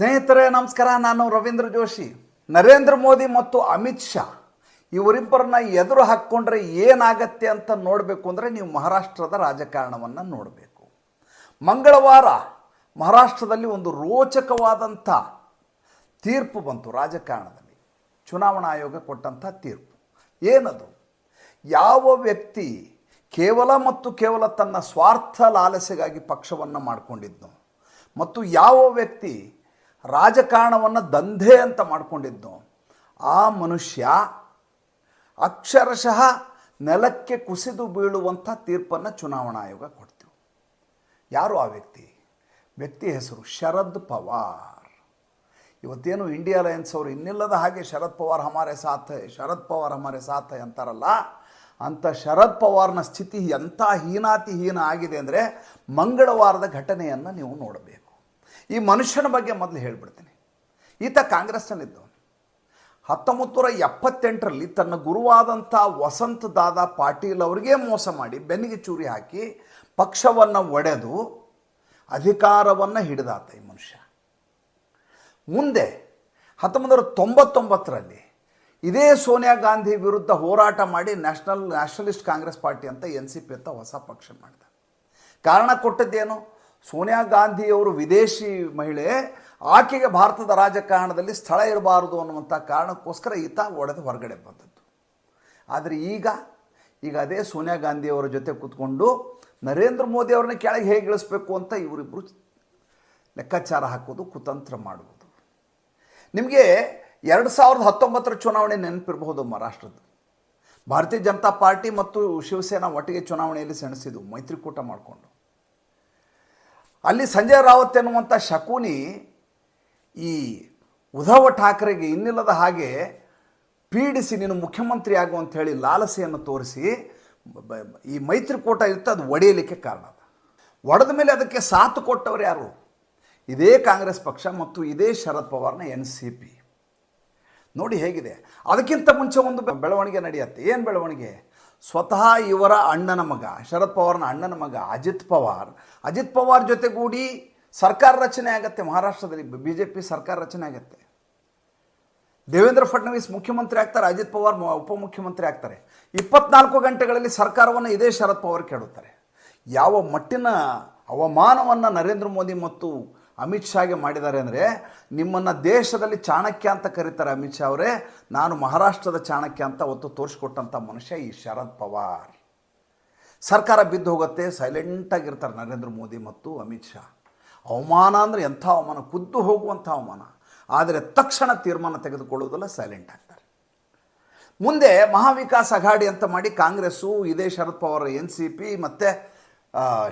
ಸ್ನೇಹಿತರೆ, ನಮಸ್ಕಾರ. ನಾನು ರವೀಂದ್ರ ಜೋಶಿ. ನರೇಂದ್ರ ಮೋದಿ ಮತ್ತು ಅಮಿತ್ ಶಾ ಇವರಿಬ್ಬರನ್ನ ಎದುರು ಹಾಕ್ಕೊಂಡ್ರೆ ಏನಾಗತ್ತೆ ಅಂತ ನೋಡಬೇಕು ಅಂದರೆ ನೀವು ಮಹಾರಾಷ್ಟ್ರದ ರಾಜಕಾರಣವನ್ನು ನೋಡಬೇಕು. ಮಂಗಳವಾರ ಮಹಾರಾಷ್ಟ್ರದಲ್ಲಿ ಒಂದು ರೋಚಕವಾದಂಥ ತೀರ್ಪು ಬಂತು ರಾಜಕಾರಣದಲ್ಲಿ. ಚುನಾವಣಾ ಆಯೋಗ ಕೊಟ್ಟಂಥ ತೀರ್ಪು. ಏನದು? ಯಾವ ವ್ಯಕ್ತಿ ಕೇವಲ ಮತ್ತು ಕೇವಲ ತನ್ನ ಸ್ವಾರ್ಥ ಲಾಲಸೆಗಾಗಿ ಪಕ್ಷವನ್ನು ಮಾಡಿಕೊಂಡಿದ್ನು ಮತ್ತು ಯಾವ ವ್ಯಕ್ತಿ ರಾಜಕಾರಣವನ್ನು ದಂಧೆ ಅಂತ ಮಾಡಿಕೊಂಡಿದ್ದು. ಆ ಮನುಷ್ಯ ಅಕ್ಷರಶಃ ನೆಲಕ್ಕೆ ಕುಸಿದು ಬೀಳುವಂಥ ತೀರ್ಪನ್ನು ಚುನಾವಣಾ ಆಯೋಗ ಕೊಡ್ತೀವಿ ಯಾರು ಆ ವ್ಯಕ್ತಿ? ವ್ಯಕ್ತಿ ಹೆಸರು ಶರದ್ ಪವಾರ್. ಇವತ್ತೇನು ಇಂಡಿಯಾ ಅಲಯನ್ಸ್ ಅವರು ಇನ್ನಿಲ್ಲದ ಹಾಗೆ ಶರದ್ ಪವಾರ್ ಹಮಾರೆ ಸಾಥ್, ಶರದ್ ಪವಾರ್ ಹಮಾರೆ ಸಾಥ್ ಅಂತಾರಲ್ಲ ಅಂಥ ಶರದ್ ಪವಾರ್ನ ಸ್ಥಿತಿ ಎಂಥ ಹೀನಾತಿ ಹೀನ ಆಗಿದೆ ಅಂದರೆ ಮಂಗಳವಾರದ ಘಟನೆಯನ್ನು ನೀವು ನೋಡಬೇಕು. ಈ ಮನುಷ್ಯನ ಬಗ್ಗೆ ಮೊದಲು ಹೇಳ್ಬಿಡ್ತೀನಿ. ಈತ ಕಾಂಗ್ರೆಸ್ನಲ್ಲಿದ್ದವನು. ಹತ್ತೊಂಬತ್ತು ನೂರ ಎಪ್ಪತ್ತೆಂಟರಲ್ಲಿ ತನ್ನ ಗುರುವಾದಂಥ ವಸಂತ ದಾದಾ ಪಾಟೀಲ್ ಅವರಿಗೆ ಮೋಸ ಮಾಡಿ ಬೆನ್ನಿಗೆ ಚೂರಿ ಹಾಕಿ ಪಕ್ಷವನ್ನು ಒಡೆದು ಅಧಿಕಾರವನ್ನು ಹಿಡಿದಾತ ಈ ಮನುಷ್ಯ. ಮುಂದೆ ಹತ್ತೊಂಬತ್ತು ನೂರ ತೊಂಬತ್ತೊಂಬತ್ತರಲ್ಲಿ ಇದೇ ಸೋನಿಯಾ ಗಾಂಧಿ ವಿರುದ್ಧ ಹೋರಾಟ ಮಾಡಿ ನ್ಯಾಷನಲ್ ನ್ಯಾಷನಲಿಸ್ಟ್ ಕಾಂಗ್ರೆಸ್ ಪಾರ್ಟಿ ಅಂತ ಎನ್ ಸಿ ಪಿ ಅಂತ ಹೊಸ ಪಕ್ಷ ಮಾಡಿದ. ಕಾರಣ ಕೊಟ್ಟದ್ದೇನು? ಸೋನಿಯಾ ಗಾಂಧಿಯವರು ವಿದೇಶಿ ಮಹಿಳೆ, ಆಕೆಗೆ ಭಾರತದ ರಾಜಕಾರಣದಲ್ಲಿ ಸ್ಥಳ ಇರಬಾರದು ಅನ್ನುವಂಥ ಕಾರಣಕ್ಕೋಸ್ಕರ ಈತ ಒಡೆದು ಹೊರಗಡೆ ಬಂದದ್ದು. ಆದರೆ ಈಗ ಈಗ ಅದೇ ಸೋನಿಯಾ ಗಾಂಧಿಯವರ ಜೊತೆ ಕೂತ್ಕೊಂಡು ನರೇಂದ್ರ ಮೋದಿ ಅವ್ರನ್ನ ಕೆಳಗೆ ಹೇಗೆ ಇಳಿಸ್ಬೇಕು ಅಂತ ಇವರಿಬ್ಬರು ಲೆಕ್ಕಾಚಾರ ಹಾಕೋದು, ಕುತಂತ್ರ ಮಾಡುವುದು. ನಿಮಗೆ ಎರಡು ಸಾವಿರದ ಹತ್ತೊಂಬತ್ತರ ಚುನಾವಣೆ ನೆನಪಿರಬಹುದು ಮಹಾರಾಷ್ಟ್ರದ್ದು ಭಾರತೀಯ ಜನತಾ ಪಾರ್ಟಿ ಮತ್ತು ಶಿವಸೇನಾ ಒಟ್ಟಿಗೆ ಚುನಾವಣೆಯಲ್ಲಿ ಸೆಣಸಿದ್ದು ಮೈತ್ರಿಕೂಟ ಮಾಡಿಕೊಂಡು. ಅಲ್ಲಿ ಸಂಜಯ್ ರಾವತ್ ಎನ್ನುವಂಥ ಶಕುನಿ ಈ ಉದ್ಧವ ಠಾಕ್ರೆಗೆ ಇನ್ನಿಲ್ಲದ ಹಾಗೆ ಪೀಡಿಸಿ ನೀನು ಮುಖ್ಯಮಂತ್ರಿ ಆಗು ಅಂತ ಹೇಳಿ ಲಾಲಸೆಯನ್ನು ತೋರಿಸಿ ಈ ಮೈತ್ರಿಕೂಟ ಇರುತ್ತೆ ಅದು ಒಡೆಯಲಿಕ್ಕೆ ಕಾರಣ ಒಡೆದ ಮೇಲೆ ಅದಕ್ಕೆ ಸಾಥ್ ಕೊಟ್ಟವರು ಯಾರು? ಇದೇ ಕಾಂಗ್ರೆಸ್ ಪಕ್ಷ ಮತ್ತು ಇದೇ ಶರದ್ ಪವಾರ್ನ ಎನ್ ಸಿ ಪಿ. ನೋಡಿ ಹೇಗಿದೆ. ಅದಕ್ಕಿಂತ ಮುಂಚೆ ಒಂದು ಬೆಳವಣಿಗೆ ನಡೆಯುತ್ತೆ. ಏನು ಬೆಳವಣಿಗೆ? ಸ್ವತಃ ಇವರ ಅಣ್ಣನ ಮಗ, ಶರದ್ ಪವಾರ್ನ ಅಣ್ಣನ ಮಗ ಅಜಿತ್ ಪವಾರ್. ಅಜಿತ್ ಪವಾರ್ ಜೊತೆಗೂಡಿ ಸರ್ಕಾರ ರಚನೆ ಆಗತ್ತೆ ಮಹಾರಾಷ್ಟ್ರದಲ್ಲಿ ಬಿ ಜೆ ಪಿ ಸರ್ಕಾರ ರಚನೆ ಆಗತ್ತೆ. ದೇವೇಂದ್ರ ಫಡ್ನವೀಸ್ ಮುಖ್ಯಮಂತ್ರಿ ಆಗ್ತಾರೆ, ಅಜಿತ್ ಪವಾರ್ ಉಪಮುಖ್ಯಮಂತ್ರಿ ಆಗ್ತಾರೆ. ಇಪ್ಪತ್ನಾಲ್ಕು ಗಂಟೆಗಳಲ್ಲಿ ಸರ್ಕಾರವನ್ನು ಇದೇ ಶರದ್ ಪವಾರ್ ಕೇಳುತ್ತಾರೆ ಯಾವ ಮಟ್ಟಿನ ಅವಮಾನವನ್ನು ನರೇಂದ್ರ ಮೋದಿ ಮತ್ತು ಅಮಿತ್ ಶಾಗೆ ಮಾಡಿದ್ದಾರೆ ಅಂದರೆ ನಿಮ್ಮನ್ನು ದೇಶದಲ್ಲಿ ಚಾಣಕ್ಯ ಅಂತ ಕರೀತಾರೆ ಅಮಿತ್ ಶಾ ಅವರೇ. ನಾನು ಮಹಾರಾಷ್ಟ್ರದ ಚಾಣಕ್ಯ ಅಂತ ಒತ್ತು ತೋರಿಸ್ಕೊಟ್ಟಂಥ ಮನುಷ್ಯ ಈ ಶರದ್ ಪವಾರ್. ಸರ್ಕಾರ ಬಿದ್ದು ಹೋಗುತ್ತೆ ಸೈಲೆಂಟಾಗಿರ್ತಾರೆ ನರೇಂದ್ರ ಮೋದಿ ಮತ್ತು ಅಮಿತ್ ಶಾ. ಅವಮಾನ ಅಂದರೆ ಎಂಥ ಅವಮಾನ? ಕುದ್ದು ಹೋಗುವಂಥ ಅವಮಾನ. ಆದರೆ ತಕ್ಷಣ ತೀರ್ಮಾನ ತೆಗೆದುಕೊಳ್ಳುವುದಲ್ಲ ಸೈಲೆಂಟ್ ಆಗ್ತಾರೆ. ಮುಂದೆ ಮಹಾವಿಕಾಸ್ ಅಘಾಡಿ ಅಂತ ಮಾಡಿ ಕಾಂಗ್ರೆಸ್ಸು, ಇದೇ Sharad Pawar, N C P ಮತ್ತು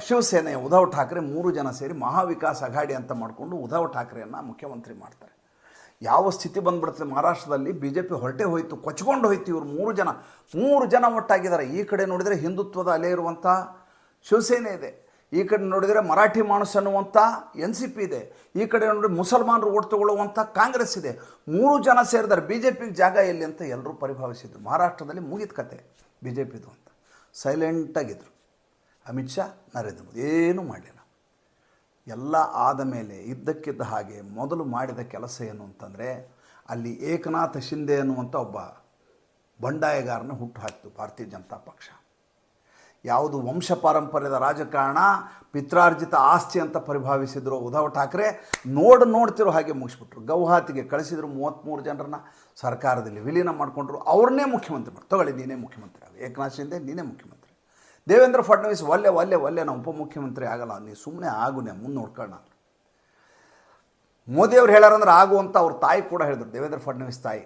ಶಿವಸೇನೆ ಉದ್ಧವ್ ಠಾಕ್ರೆ ಮೂರು ಜನ ಸೇರಿ ಮಹಾವಿಕಾಸ್ ಅಘಾಡಿ ಅಂತ ಮಾಡಿಕೊಂಡು ಉದ್ಧವ್ ಠಾಕ್ರೆಯನ್ನು ಮುಖ್ಯಮಂತ್ರಿ ಮಾಡ್ತಾರೆ. ಯಾವ ಸ್ಥಿತಿ ಬಂದ್ಬಿಡ್ತದೆ ಮಹಾರಾಷ್ಟ್ರದಲ್ಲಿ? ಬಿ ಜೆ ಪಿ ಹೊರಟೆ ಹೋಯಿತು, ಕೊಚ್ಕೊಂಡು ಹೋಯ್ತು ಇವರು ಮೂರು ಜನ. ಮೂರು ಜನ ಒಟ್ಟಾಗಿದ್ದಾರೆ. ಈ ಕಡೆ ನೋಡಿದರೆ ಹಿಂದುತ್ವದ ಅಲೆ ಇರುವಂಥ ಶಿವಸೇನೆ ಇದೆ. ಈ ಕಡೆ ನೋಡಿದರೆ ಮರಾಠಿ ಮಾಣಸ್ ಅನ್ನುವಂಥ ಎನ್ ಸಿ ಪಿ ಇದೆ. ಈ ಕಡೆ ನೋಡಿದ್ರೆ ಮುಸಲ್ಮಾನರು ಓಟ್ ತಗೊಳ್ಳುವಂಥ ಕಾಂಗ್ರೆಸ್ ಇದೆ. ಮೂರು ಜನ ಸೇರಿದ್ದಾರೆ. ಬಿ ಜೆ ಪಿಗೆ ಜಾಗ ಎಲ್ಲಿ ಅಂತ ಎಲ್ಲರೂ ಪರಿಭಾವಿಸಿದ್ರು. ಮಹಾರಾಷ್ಟ್ರದಲ್ಲಿ ಮುಗಿದ ಕತೆ ಬಿ ಜೆ ಪಿದು ಅಂತ ಸೈಲೆಂಟಾಗಿದ್ದರು ಅಮಿತ್ ಶಾ, ನರೇಂದ್ರ ಮೋದಿ. ಏನೂ ಮಾಡಲಿಲ್ಲ. ಎಲ್ಲ ಆದ ಮೇಲೆ, ಇದ್ದಕ್ಕಿದ್ದ ಹಾಗೆ ಮೊದಲು ಮಾಡಿದ ಕೆಲಸ ಏನು ಅಂತಂದರೆ, ಅಲ್ಲಿ ಏಕನಾಥ ಶಿಂದೆ ಅನ್ನುವಂಥ ಒಬ್ಬ ಬಂಡಾಯಗಾರನ ಹುಟ್ಟು ಹಾಕಿತು ಭಾರತೀಯ ಜನತಾ ಪಕ್ಷ. ಯಾವುದು ವಂಶ ಪಾರಂಪರ್ಯದ ರಾಜಕಾರಣ, ಪಿತ್ರಾರ್ಜಿತ ಆಸ್ತಿ ಅಂತ ಪರಿಭಾವಿಸಿದ್ರು ಉದ್ಧವ್ ಠಾಕ್ರೆ, ನೋಡು ನೋಡ್ತಿರೋ ಹಾಗೆ ಮುಗಿಸ್ಬಿಟ್ರು. ಗೌಹಾತಿಗೆ ಕಳಿಸಿದ್ರು ಮೂವತ್ತ್ಮೂರು ಜನರನ್ನ, ಸರ್ಕಾರದಲ್ಲಿ ವಿಲೀನ ಮಾಡಿಕೊಂಡ್ರು. ಅವ್ರನ್ನೇ ಮುಖ್ಯಮಂತ್ರಿ ಮಾಡಿ ತಗೊಳ್ಳಿ, ನೀನೇ ಮುಖ್ಯಮಂತ್ರಿ ಆಗ. ಏಕನಾಥ್ ಶಿಂದೆ, ನೀನೇ ಮುಖ್ಯಮಂತ್ರಿ ದೇವೇಂದ್ರ ಫಡ್ನವೀಸ್ ಒಲ್ಲೆ ಒಲ್ಲೆ ಒಲ್ಲೆ ನಾವು ಉಪಮುಖ್ಯಮಂತ್ರಿ ಆಗಲ್ಲ. ನೀ ಸುಮ್ಮನೆ ಆಗುನೆ ಮುಂದೆ ನೋಡ್ಕೊಳ್ಳೋಣ ಮೋದಿಯವ್ರು ಹೇಳಾರಂದ್ರೆ ಆಗು ಅಂತ ಅವ್ರ ತಾಯಿ ಕೂಡ ಹೇಳಿದ್ರು, ದೇವೇಂದ್ರ ಫಡ್ನವೀಸ್ ತಾಯಿ.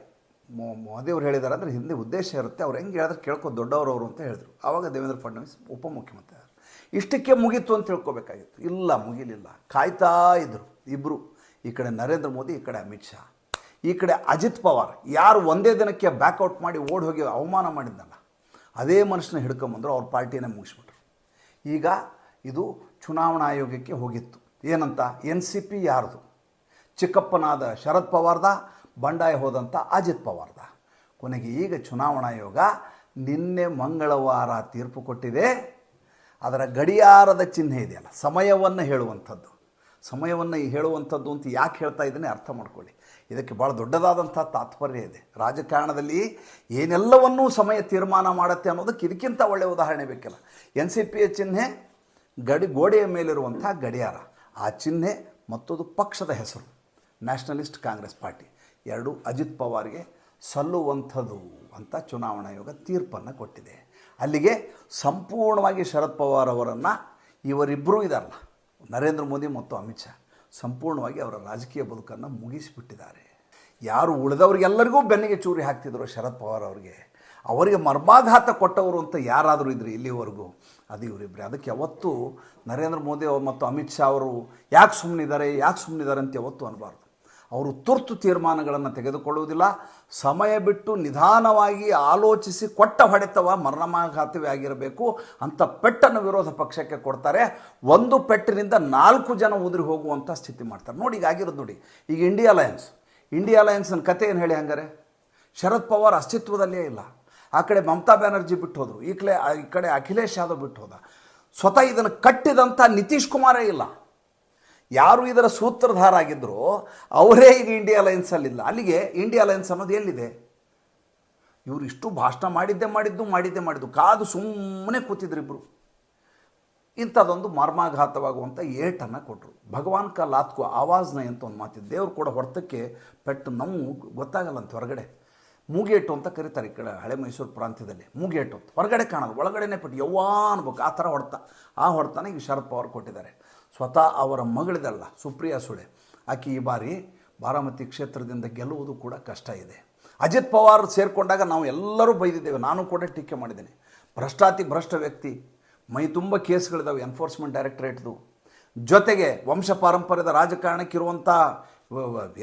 ಮೋದಿಯವ್ರು ಹೇಳಿದಾರೆ ಅಂದರೆ ಹಿಂದೆ ಉದ್ದೇಶ ಇರುತ್ತೆ. ಅವ್ರು ಹೆಂಗೆ ಹೇಳಿದ್ರೆ ಕೇಳ್ಕೊ ದೊಡ್ಡವರವರು ಅಂತ ಹೇಳಿದ್ರು. ಆವಾಗ ದೇವೇಂದ್ರ ಫಡ್ನವೀಸ್ ಉಪಮುಖ್ಯಮಂತ್ರಿ ಆದರು. ಇಷ್ಟಕ್ಕೆ ಮುಗೀತು ಅಂತ ತಿಳ್ಕೊಬೇಕಾಗಿತ್ತು. ಇಲ್ಲ, ಮುಗಿಲಿಲ್ಲ. ಕಾಯ್ತಾ ಇದ್ದರು ಇಬ್ಬರು ಈ ಕಡೆ ನರೇಂದ್ರ ಮೋದಿ, ಈ ಕಡೆ ಅಮಿತ್ ಶಾ. ಈ ಕಡೆ ಅಜಿತ್ ಪವಾರ್. ಯಾರು ಒಂದೇ ದಿನಕ್ಕೆ ಬ್ಯಾಕ್ಔಟ್ ಮಾಡಿ ಓಡಿ ಹೋಗಿ ಅವಮಾನ ಮಾಡಿದ್ನಲ್ಲ. ಅದೇ ಮನುಷ್ಯನ ಹಿಡ್ಕೊಂಬಂದ್ರು ಅವ್ರ ಪಾರ್ಟಿನೇ ಮುಗಿಸ್ಬಿಟ್ರು. ಈಗ ಇದು ಚುನಾವಣಾ ಆಯೋಗಕ್ಕೆ ಹೋಗಿತ್ತು. ಏನಂತ? ಎನ್ ಸಿ ಪಿ ಯಾರ್ದು? ಚಿಕ್ಕಪ್ಪನಾದ ಶರದ್ ಪವಾರ್ದ, ಬಂಡಾಯ ಹೋದಂಥ ಅಜಿತ್ ಪವಾರ್ದ. ಕೊನೆಗೆ ಈಗ ಚುನಾವಣಾ ಆಯೋಗ ನಿನ್ನೆ ಮಂಗಳವಾರ ತೀರ್ಪು ಕೊಟ್ಟಿದೆ. ಅದರ ಗಡಿಯಾರದ ಚಿಹ್ನೆ ಇದೆಯಲ್ಲ, ಸಮಯವನ್ನು ಹೇಳುವಂಥದ್ದು. ಸಮಯವನ್ನು ಹೇಳುವಂಥದ್ದು ಅಂತ ಯಾಕೆ ಹೇಳ್ತಾ ಇದ್ದೇನೆ ಅರ್ಥ ಮಾಡ್ಕೊಳ್ಳಿ. ಇದಕ್ಕೆ ಭಾಳ ದೊಡ್ಡದಾದಂಥ ತಾತ್ಪರ್ಯ ಇದೆ. ರಾಜಕಾರಣದಲ್ಲಿ ಏನೆಲ್ಲವನ್ನೂ ಸಮಯ ತೀರ್ಮಾನ ಮಾಡುತ್ತೆ ಅನ್ನೋದಕ್ಕೆ ಇದಕ್ಕಿಂತ ಒಳ್ಳೆಯ ಉದಾಹರಣೆ ಬೇಕಿಲ್ಲ. ಎನ್ ಸಿ ಪಿಯ ಚಿಹ್ನೆ, ಗಡಿ, ಗೋಡೆಯ ಮೇಲಿರುವಂಥ ಗಡಿಯಾರ. ಆ ಚಿಹ್ನೆ ಮತ್ತೊಂದು ಪಕ್ಷದ ಹೆಸರು, ನ್ಯಾಷನಲಿಸ್ಟ್ ಕಾಂಗ್ರೆಸ್ ಪಾರ್ಟಿ. ಎರಡು ಅಜಿತ್ ಪವಾರ್ಗೆ ಸಲ್ಲುವಂಥದ್ದು ಅಂತ ಚುನಾವಣಾ ಆಯೋಗ ತೀರ್ಪನ್ನು ಕೊಟ್ಟಿದೆ. ಅಲ್ಲಿಗೆ ಸಂಪೂರ್ಣವಾಗಿ ಶರದ್ ಪವಾರ್ ಅವರನ್ನು ಇವರಿಬ್ಬರೂ ಇದಾರಲ್ಲ ನರೇಂದ್ರ ಮೋದಿ ಮತ್ತು ಅಮಿತ್ ಶಾ ಸಂಪೂರ್ಣವಾಗಿ ಅವರ ರಾಜಕೀಯ ಬದುಕನ್ನು ಮುಗಿಸಿಬಿಟ್ಟಿದ್ದಾರೆ. ಯಾರು ಉಳಿದವ್ರಿಗೆಲ್ಲರಿಗೂ ಬೆನ್ನಿಗೆ ಚೂರಿ ಹಾಕ್ತಿದ್ರು ಶರದ್ ಪವಾರ್ ಅವರಿಗೆ. ಅವರಿಗೆ ಮರ್ಮಾಘಾತ ಕೊಟ್ಟವರು ಅಂತ ಯಾರಾದರೂ ಇದ್ರು ಇಲ್ಲಿವರೆಗೂ? ಅದು ಇವರಿಬ್ಬರೇ ಅದಕ್ಕೆ ಯಾವತ್ತೂ ನರೇಂದ್ರ ಮೋದಿ ಅವರು ಮತ್ತು ಅಮಿತ್ ಶಾ ಅವರು ಯಾಕೆ ಸುಮ್ಮನಿದ್ದಾರೆ ಯಾಕೆ ಸುಮ್ಮನಿದ್ದಾರೆ ಅಂತ ಯಾವತ್ತೂ ಅನ್ನಬಾರ್ದು ಅವರು ತುರ್ತು ತೀರ್ಮಾನಗಳನ್ನು ತೆಗೆದುಕೊಳ್ಳುವುದಿಲ್ಲ. ಸಮಯ ಬಿಟ್ಟು ನಿಧಾನವಾಗಿ ಆಲೋಚಿಸಿ ಕೊಟ್ಟ ಹೊಡೆತವ ಮರಣಮಾಘಾತವೇ ಆಗಿರಬೇಕು ಅಂತ ಪೆಟ್ಟನ್ನು ವಿರೋಧ ಪಕ್ಷಕ್ಕೆ ಕೊಡ್ತಾರೆ. ಒಂದು ಪೆಟ್ಟಿನಿಂದ ನಾಲ್ಕು ಜನ ಉದುರಿ ಹೋಗುವಂಥ ಸ್ಥಿತಿ ಮಾಡ್ತಾರೆ. ನೋಡಿ, ಈಗ ಆಗಿರೋದು ನೋಡಿ. ಈಗ ಇಂಡಿಯಾ ಅಲಯನ್ಸ್. ಇಂಡಿಯಾ ಅಲಯನ್ಸ್ನ ಕತೆ ಏನು ಹೇಳಿ ಹಂಗಾರೆ? ಶರದ್ ಪವಾರ್ ಅಸ್ತಿತ್ವದಲ್ಲೇ ಇಲ್ಲ. ಆ ಕಡೆ ಮಮತಾ ಬ್ಯಾನರ್ಜಿ ಬಿಟ್ಟು ಹೋದರು. ಈ ಕಡೆ ಈ ಕಡೆ ಅಖಿಲೇಶ್ ಯಾದವ್ ಬಿಟ್ಟು ಹೋದ. ಸ್ವತಃ ಇದನ್ನು ಕಟ್ಟಿದಂಥ ನಿತೀಶ್ ಕುಮಾರೇ ಇಲ್ಲ. ಯಾರು ಇದರ ಸೂತ್ರಧಾರ ಆಗಿದ್ರೋ ಅವರೇ ಈಗ ಇಂಡಿಯಾ ಅಲಯನ್ಸಲ್ಲಿಲ್ಲ ಅಲ್ಲಿಗೆ ಇಂಡಿಯಾ ಅಲಯನ್ಸ್ ಅನ್ನೋದು ಎಲ್ಲಿದೆ? ಇವರು ಇಷ್ಟು ಭಾಷಣ ಮಾಡಿದ್ದೆ ಮಾಡಿದ್ದು ಮಾಡಿದ್ದೆ ಮಾಡಿದ್ದು. ಕಾದು ಸುಮ್ಮನೆ ಕೂತಿದ್ರು ಇಬ್ಬರು ಇಂಥದ್ದೊಂದು ಮರ್ಮಾಘಾತವಾಗುವಂಥ ಏಟನ್ನು ಕೊಟ್ಟರು ಭಗವಾನ್ ಕಾ ಲಾತ್ಕೋ ಆವಾಜ್ನ ಅಂತ ಒಂದು ಮಾತಿದೆ ದೇವ್ರು ಕೂಡ ಹೊಡೆತಕ್ಕೆ ಪೆಟ್ಟು ನಮ್ಮ ಗೊತ್ತಾಗಲ್ಲ ಅಂತ ಹೊರಗಡೆ. ಮೂಗೇಟು ಅಂತ ಕರೀತಾರೆ ಈ ಕಡೆ ಹಳೆ ಮೈಸೂರು ಪ್ರಾಂತ್ಯದಲ್ಲಿ. ಮೂಗೇಟು ಹೊರಗಡೆ ಕಾಣೋದು ಒಳಗಡೆನೇ ಪೆಟ್ಟು ಯವ್ವಾ ಅನ್ಬೇಕು. ಆ ಥರ ಹೊಡೆತ. ಆ ಹೊಡೆತನ ಈಗ ಶರದ್ ಪವಾರ್ ಕೊಟ್ಟಿದ್ದಾರೆ. ಸ್ವತಃ ಅವರ ಮಗಳಿದಲ್ಲ, ಸುಪ್ರಿಯಾ ಸುಳೆ. ಆಕೆ ಈ ಬಾರಿ ಬಾರಾಮತಿ ಕ್ಷೇತ್ರದಿಂದ ಗೆಲ್ಲುವುದು ಕೂಡ ಕಷ್ಟ ಇದೆ. ಅಜಿತ್ ಪವಾರ್ ಸೇರಿಕೊಂಡಾಗ ನಾವು ಎಲ್ಲರೂ ಬೈದಿದ್ದೇವೆ. ನಾನು ಕೂಡ ಟೀಕೆ ಮಾಡಿದ್ದೇನೆ. ಭ್ರಷ್ಟಾತಿ ಭ್ರಷ್ಟ ವ್ಯಕ್ತಿ. ಮೈ ತುಂಬ ಕೇಸ್ಗಳಿದ್ದಾವೆ ಎನ್ಫೋರ್ಸ್ಮೆಂಟ್ ಡೈರೆಕ್ಟರೇಟ್ದು ಜೊತೆಗೆ ವಂಶ ಪಾರಂಪರ್ಯದ ರಾಜಕಾರಣಕ್ಕಿರುವಂಥ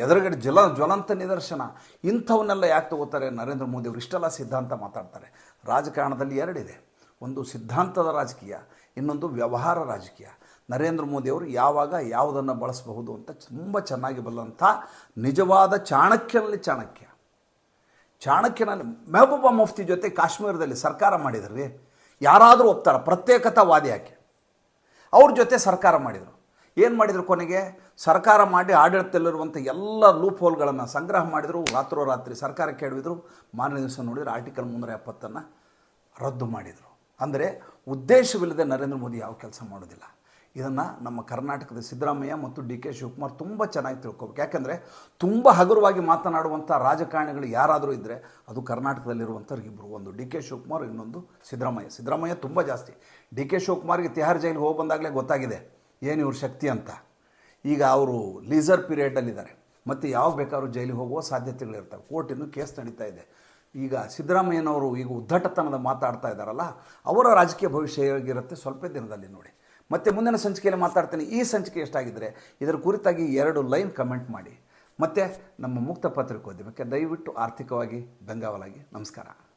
ಎದುರುಗಡೆ ಜ್ವಲ ಜ್ವಲಂತ ನಿದರ್ಶನ. ಇಂಥವನ್ನೆಲ್ಲ ಯಾಕೆ ತಗೋತಾರೆ? ನರೇಂದ್ರ ಮೋದಿ ಅವರು ಇಷ್ಟೆಲ್ಲ ಸಿದ್ಧಾಂತ ಮಾತಾಡ್ತಾರೆ. ರಾಜಕಾರಣದಲ್ಲಿ ಎರಡಿದೆ. ಒಂದು ಸಿದ್ಧಾಂತದ ರಾಜಕೀಯ, ಇನ್ನೊಂದು ವ್ಯವಹಾರ ರಾಜಕೀಯ. ನರೇಂದ್ರ ಮೋದಿಯವರು ಯಾವಾಗ ಯಾವುದನ್ನು ಬಳಸಬಹುದು ಅಂತ ತುಂಬ ಚೆನ್ನಾಗಿ ಬಲ್ಲಂಥ ನಿಜವಾದ ಚಾಣಕ್ಯನಲ್ಲಿ ಚಾಣಕ್ಯ. ಚಾಣಕ್ಯನಲ್ಲಿ ಮೆಹಬೂಬಾ ಮುಫ್ತಿ ಜೊತೆ ಕಾಶ್ಮೀರದಲ್ಲಿ ಸರ್ಕಾರ ಮಾಡಿದ್ರಿ, ಯಾರಾದರೂ ಒಪ್ತಾರ, ಪ್ರತ್ಯೇಕತಾವಾದಿ ಯಾಕೆ? ಅವ್ರ ಜೊತೆ ಸರ್ಕಾರ ಮಾಡಿದರು. ಏನು ಮಾಡಿದರು ಕೊನೆಗೆ? ಸರ್ಕಾರ ಮಾಡಿ ಆಡಳಿತದಲ್ಲಿರುವಂಥ ಎಲ್ಲ ಲೂಪ್ ಹೋಲ್ಗಳನ್ನು ಸಂಗ್ರಹ ಮಾಡಿದರು, ರಾತ್ರೋರಾತ್ರಿ ಸರ್ಕಾರ ಕೇಳಿದ್ರು ಮಾರನೇ ದಿವಸ ನೋಡಿದರೆ ಆರ್ಟಿಕಲ್ ಮುನ್ನೂರ ಎಪ್ಪತ್ತನ್ನು ರದ್ದು ಮಾಡಿದರು. ಅಂದರೆ ಉದ್ದೇಶವಿಲ್ಲದೆ ನರೇಂದ್ರ ಮೋದಿ ಯಾವ ಕೆಲಸ ಮಾಡೋದಿಲ್ಲ. ಇದನ್ನು ನಮ್ಮ ಕರ್ನಾಟಕದ ಸಿದ್ದರಾಮಯ್ಯ ಮತ್ತು ಡಿ ಕೆ ಶಿವಕುಮಾರ್ ತುಂಬ ಚೆನ್ನಾಗಿ ತಿಳ್ಕೊಬೇಕು. ಯಾಕೆಂದರೆ ತುಂಬ ಹಗುರವಾಗಿ ಮಾತನಾಡುವಂಥ ರಾಜಕಾರಣಿಗಳು ಯಾರಾದರೂ ಇದ್ದರೆ ಅದು ಕರ್ನಾಟಕದಲ್ಲಿರುವಂಥವ್ರು ಇಬ್ಬರು ಒಂದು ಡಿ ಕೆ ಶಿವಕುಮಾರ್, ಇನ್ನೊಂದು ಸಿದ್ದರಾಮಯ್ಯ. ಸಿದ್ದರಾಮಯ್ಯ ತುಂಬ ಜಾಸ್ತಿ. ಡಿ ಕೆ ಶಿವಕುಮಾರ್ಗೆ ತಿಹಾರ್ ಜೈಲಿಗೆ ಹೋಗಿ ಬಂದಾಗಲೇ ಗೊತ್ತಾಗಿದೆ, ಏನು ಇವ್ರ ಶಕ್ತಿ ಅಂತ. ಈಗ ಅವರು ಲೀಸರ್ ಪೀರಿಯಡಲ್ಲಿದ್ದಾರೆ ಮತ್ತು ಯಾವಾಗ ಬೇಕಾದ್ರೂ ಜೈಲಿಗೆ ಹೋಗುವ ಸಾಧ್ಯತೆಗಳಿರ್ತವೆ. ಕೋರ್ಟ್ ಇನ್ನೂ ಕೇಸ್ ನಡೀತಾ ಇದೆ. ಈಗ ಸಿದ್ದರಾಮಯ್ಯನವರು ಈಗ ಉದ್ದಟತನದ ಮಾತಾಡ್ತಾ ಇದ್ದಾರಲ್ಲ, ಅವರ ರಾಜಕೀಯ ಭವಿಷ್ಯ ಹೇಗಿರುತ್ತೆ? ಸ್ವಲ್ಪ ದಿನದಲ್ಲಿ ನೋಡಿ. ಮತ್ತು ಮುಂದಿನ ಸಂಚಿಕೆಯಲ್ಲಿ ಮಾತಾಡ್ತೇನೆ. ಈ ಸಂಚಿಕೆ ಎಷ್ಟಾಗಿದ್ದರೆ ಇದರ ಕುರಿತಾಗಿ ಎರಡು ಲೈನ್ ಕಮೆಂಟ್ ಮಾಡಿ. ಮತ್ತು ನಮ್ಮ ಮುಕ್ತ ಪತ್ರಿಕೋದ್ಯಮಕ್ಕೆ ದಯವಿಟ್ಟು ಆರ್ಥಿಕವಾಗಿ ಬೆಂಗಾವಲಾಗಿ. ನಮಸ್ಕಾರ.